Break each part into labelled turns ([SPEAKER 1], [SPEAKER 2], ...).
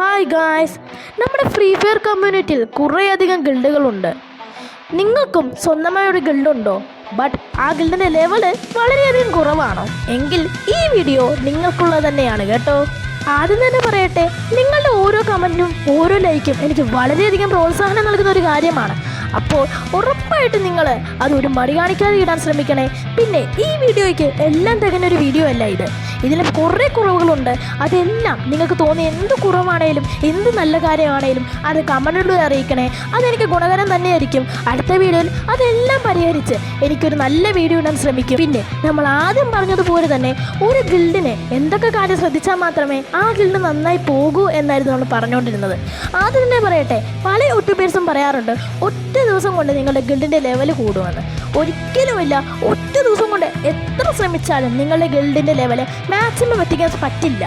[SPEAKER 1] Hi guys നമ്മുടെ free fire കമ്മ്യൂണിറ്റിയിൽ കുറേയധികം ഗിൽഡുകളുണ്ട്. നിങ്ങൾക്കും സ്വന്തമായ ഒരു ഗിൽഡുണ്ടോ? ബട്ട് ആ ഗിൽഡിന്റെ ലെവൽ വളരെയധികം കുറവാണോ. എങ്കിൽ ഈ വീഡിയോ നിങ്ങൾക്കുള്ളത് തന്നെയാണ് കേട്ടോ. ആദ്യം തന്നെ പറയട്ടെ നിങ്ങളുടെ ഓരോ കമന്റും ഓരോ ലൈക്കും എനിക്ക് വളരെയധികം പ്രോത്സാഹനം നൽകുന്ന ഒരു കാര്യമാണ്. അപ്പോൾ ഉറപ്പായിട്ട് നിങ്ങൾ അത് ഒരു മടി കാണിക്കാതെ ഇടാൻ ശ്രമിക്കണേ. പിന്നെ ഈ വീഡിയോയ്ക്ക് എല്ലാം തികഞ്ഞൊരു വീഡിയോ അല്ല ഇത്. ഇതിൽ കുറേ കുറവുകളുണ്ട്. അതെല്ലാം നിങ്ങൾക്ക് തോന്നിയ എന്ത് കുറവാണേലും എന്ത് നല്ല കാര്യമാണേലും അത് കമന്റിലൂടെ അറിയിക്കണേ. അതെനിക്ക് ഗുണകരം തന്നെയായിരിക്കും. അടുത്ത വീഡിയോയിൽ അതെല്ലാം പരിഹരിച്ച് എനിക്കൊരു നല്ല വീഡിയോ ഇടാൻ ശ്രമിക്കും. പിന്നെ നമ്മൾ ആദ്യം പറഞ്ഞതുപോലെ തന്നെ ഒരു ഗിൽഡിനെ എന്തൊക്കെ കാര്യം ശ്രദ്ധിച്ചാൽ മാത്രമേ ആ ഗിൽഡ് നന്നായി പോകൂ എന്നായിരുന്നു നമ്മൾ പറഞ്ഞുകൊണ്ടിരുന്നത്. ആദ്യം തന്നെ പറയട്ടെ പല യൂട്യൂബേഴ്സും പറയാറുണ്ട് ഒറ്റ ദിവസം കൊണ്ട് നിങ്ങളുടെ ഗിൽഡിന്റെ ലെവൽ കൂടുമെന്ന്. ഒരിക്കലുമില്ല ഒറ്റ ദിവസം കൊണ്ട് എത്ര ശ്രമിച്ചാലും നിങ്ങളുടെ ഗിൽഡിന്റെ ലെവൽ മാക്സിമം എത്തിക്കാൻ പറ്റില്ല.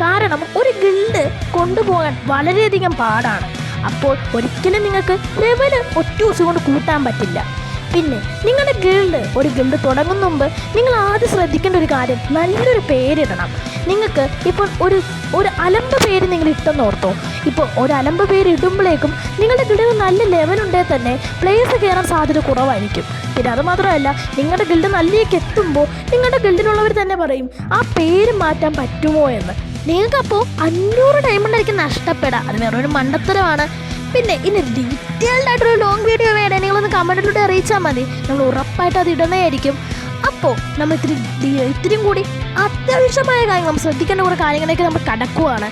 [SPEAKER 1] കാരണം ഒരു ഗിൽഡ് കൊണ്ടുപോകാൻ വളരെയധികം പാടാണ്. അപ്പോൾ ഒരിക്കലും നിങ്ങൾക്ക് ലെവൽ ഒറ്റ ദിവസം കൊണ്ട് കൂട്ടാൻ പറ്റില്ല. പിന്നെ നിങ്ങളുടെ ഗിൽഡ് ഒരു ഗിൽഡ് തുടങ്ങുന്ന മുമ്പ് നിങ്ങൾ ആദ്യം ശ്രദ്ധിക്കേണ്ട ഒരു കാര്യം നല്ലൊരു പേരിടണം നിങ്ങൾക്ക് ഇപ്പോൾ ഒരു ഒരു അലമ്പ് പേര് നിങ്ങൾ ഇട്ടെന്ന് ഓർത്തോ. ഇപ്പോൾ ഒരു അലമ്പ് പേര് ഇടുമ്പോഴേക്കും നിങ്ങളുടെ ഗിൽഡിന് നല്ല ലെവൽ ഉണ്ടെങ്കിൽ തന്നെ പ്ലേസ് കയറാൻ സാധ്യത കുറവായിരിക്കും. പിന്നെ അത് മാത്രമല്ല നിങ്ങളുടെ ഗിൽഡ് നല്ലേക്ക് എത്തുമ്പോൾ നിങ്ങളുടെ ഗിൽഡിലുള്ളവർ തന്നെ പറയും ആ പേര് മാറ്റാൻ പറ്റുമോ എന്ന്. നിങ്ങൾക്കപ്പോൾ അഞ്ഞൂറ് ഡയമണ്ട് ആയിരിക്കും നഷ്ടപ്പെടാം അത് വേറൊരു മണ്ടത്തരമാണ്. പിന്നെ ഇനി ഡീറ്റെയിൽഡ് ആയിട്ടൊരു ലോങ് വീഡിയോ വേണേ നിങ്ങളൊന്ന് കമന്റിലൂടെ അറിയിച്ചാൽ മതി. നമ്മൾ ഉറപ്പായിട്ട് അത് ഇടുന്നതായിരിക്കും. അപ്പോൾ നമ്മൾ ഇത്തിരി ഇത്തിരിയും കൂടി അത്യാവശ്യമായ കാര്യങ്ങൾ നമ്മൾ ശ്രദ്ധിക്കേണ്ട കുറേ കാര്യങ്ങളിലേക്ക് നമ്മൾ കടക്കുവാണ്.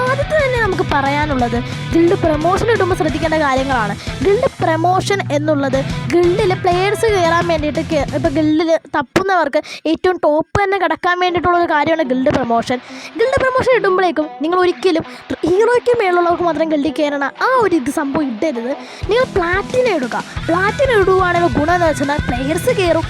[SPEAKER 1] ആദ്യത്തെ തന്നെ നമുക്ക് പറയാനുള്ളത് ഗിൽഡ് പ്രൊമോഷൻ ഇടുമ്പോൾ ശ്രദ്ധിക്കേണ്ട കാര്യങ്ങളാണ്. ഗിൽഡ് പ്രൊമോഷൻ എന്നുള്ളത് ഗിൽഡിൽ പ്ലെയേഴ്സ് കയറാൻ വേണ്ടിയിട്ട് ഇപ്പോൾ ഗിൽഡിൽ തപ്പുന്നവർക്ക് ഏറ്റവും ടോപ്പ് തന്നെ കിടക്കാൻ വേണ്ടിയിട്ടുള്ളൊരു കാര്യമാണ് ഗിൽഡ് പ്രൊമോഷൻ ഗിൽഡ് പ്രൊമോഷൻ ഇടുമ്പോഴേക്കും നിങ്ങൾ ഒരിക്കലും ഹീറോയ്ക്ക് മേലുള്ളവർക്ക് മാത്രം ഗിൽഡിൽ കയറണം ആ ഒരു ഇത് സംഭവം ഇടരുത്. നിങ്ങൾ പ്ലാറ്റിന ഇടുക. പ്ലാറ്റിന ഇടുകയാണെങ്കിൽ ഗുണം എന്ന് വെച്ചാൽ പ്ലെയേഴ്സ് കയറും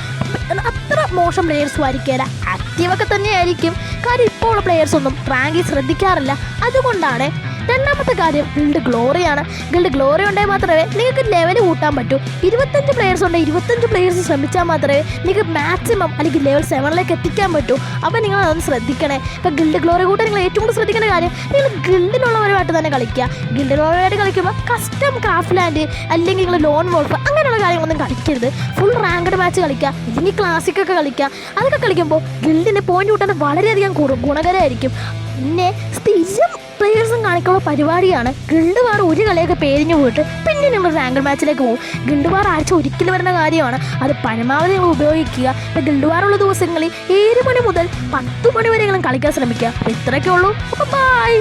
[SPEAKER 1] അത്ര മോശം പ്ലെയേഴ്സും ആയിരിക്കില്ല ആക്റ്റീവൊക്കെ തന്നെയായിരിക്കും. കാര്യം ഇപ്പോൾ പ്ലെയേഴ്സ് ഒന്നും റാങ്കിൽ ശ്രദ്ധിക്കാറില്ല. അതുകൊണ്ടാണ് രണ്ടാമത്തെ കാര്യം ഗിൽഡ് ഗ്ലോറിയാണ്. ഗിൽഡ് ഗ്ലോറി ഉണ്ടെങ്കിൽ മാത്രമേ നിങ്ങൾക്ക് ലെവൽ കൂട്ടാൻ പറ്റൂ. ഇരുപത്തഞ്ച് പ്ലെയേഴ്സ് ഉണ്ടെങ്കിൽ ഇരുപത്തഞ്ച് പ്ലെയേഴ്സ് ശ്രമിച്ചാൽ മാത്രമേ നിങ്ങൾക്ക് മാക്സിമം അല്ലെങ്കിൽ ലെവൽ സെവനിലേക്ക് എത്തിക്കാൻ പറ്റൂ. അപ്പോൾ നിങ്ങൾ അതൊന്ന് ശ്രദ്ധിക്കണേ. ഇപ്പോൾ ഗിൽഡ് ഗ്ലോറി കൂട്ടാൻ നിങ്ങൾ ഏറ്റവും കൂടുതൽ ശ്രദ്ധിക്കേണ്ട കാര്യം നിങ്ങൾ ഗിൽഡിലുള്ളവരുമായിട്ട് തന്നെ കളിക്കുക. ഗിൽഡിലുള്ളവരുമായിട്ട് കളിക്കുമ്പോൾ കസ്റ്റം ക്രാഫ്റ്റ് ലാൻഡ് അല്ലെങ്കിൽ നിങ്ങൾ ലോൺ വോൾഫ് അങ്ങനെയുള്ള കാര്യങ്ങളൊന്നും കളിക്കരുത്. ഫുൾ റാങ്കഡ് മാച്ച് കളിക്കുക. ഇല്ലെങ്കിൽ ക്ലാസിക്കൊക്കെ കളിക്കുക. അതൊക്കെ കളിക്കുമ്പോൾ ഗിൽഡിന്റെ പോയിന്റ് കൂട്ടാൻ വളരെയധികം ഗുണകരമായിരിക്കും. പിന്നെ സ്ഥിരം കാണിക്കുന്ന പരിപാടിയാണ്. ഗിണ്ടുവാർ ഒരു കളിയൊക്കെ പേരിഞ്ഞു പോയിട്ട് പിന്നെ നമ്മൾ റാങ്കിൾ മാച്ചിലേക്ക് പോകും. ഗിണ്ടുവാർ വാർ ആഴ്ച ഒരിക്കൽ വരുന്ന കാര്യമാണ്. അത് പരമാവധി ഉപയോഗിക്കുക. ഇപ്പം ഗിണ്ടുവാറുള്ള ദിവസങ്ങളിൽ ഏഴ് മണി മുതൽ പത്ത് മണി വരെയെങ്കിലും കളിക്കാൻ ശ്രമിക്കുക. അപ്പോൾ ഇത്രയൊക്കെ ഉള്ളൂ. ബൈ